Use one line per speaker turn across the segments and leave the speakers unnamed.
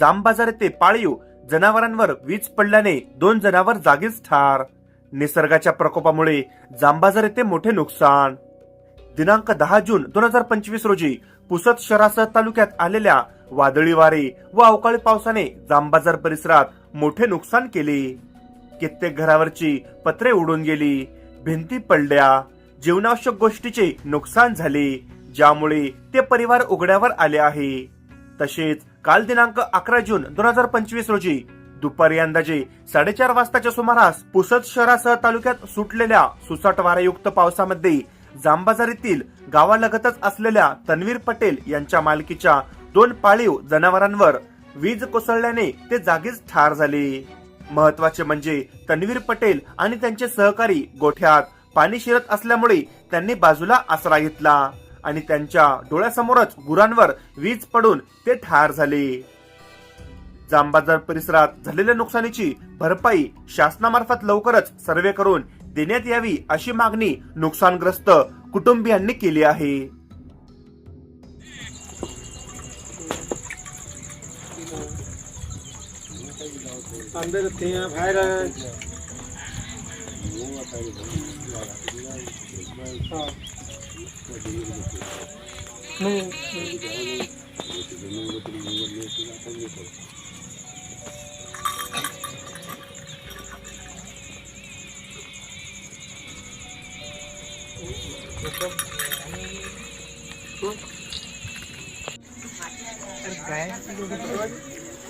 जामबाजार येथे पाळीव जनावरांवर वीज पडल्याने दोन जनावर जागीच ठार. निसर्गाच्या प्रकोपामुळे जांबाजार येथे मोठे नुकसान. दिनांक दहा जून दोन हजार पंचवीस रोजी पुसद शहरासह तालुक्यात आलेल्या वादळी वारे व अवकाळी पावसाने जांबाजार परिसरात मोठे नुकसान केले. कित्येक घरावरची पत्रे उडून गेली भिंती पडल्या जीवनावश्यक गोष्टीचे नुकसान झाले ज्यामुळे ते परिवार उघड्यावर आले आहे. तसेच काल दिनांक अकरा जून दोन हजार पंचवीस रोजी दुपारी अंदाजे साडेचार वाजताच्या सुमारास पुसद शहरासह तालुक्यात सुटलेल्या सुसाट वारायुक्त पावसामध्ये जांबाजारीतील गावालगतच असलेल्या तन्वीर पटेल यांच्या मालकीच्या दोन पाळीव जनावरांवर वीज कोसळल्याने ते जागीच ठार झाले. महत्त्वाचे म्हणजे तन्वीर पटेल आणि त्यांचे सहकारी गोठ्यात पाणी शिरत असल्यामुळे त्यांनी बाजूला आसरा घेतला. आणि त्यांच्या डोळ्यासमोरच गुरांवर वीज पडून ते ठार झाले. जांबाजार परिसरात झालेल्या नुकसानीची भरपाई शासनामार्फत लवकरच सर्वे करून देण्यात यावी अशी मागणी नुकसानग्रस्त कुटुंबियांनी केली आहे.
अंदर थे बाहर.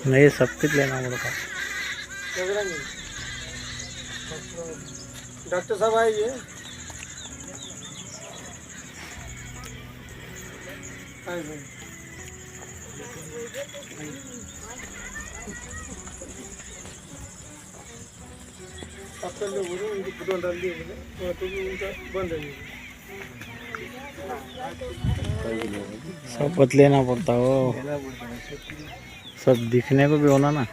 नहीं सब कुछ लेना पड़ता
डॉक्टर साहब आइए। आपका डाल दिए तो
लेना पड़ता हो। सब दिखने को भी होना ना।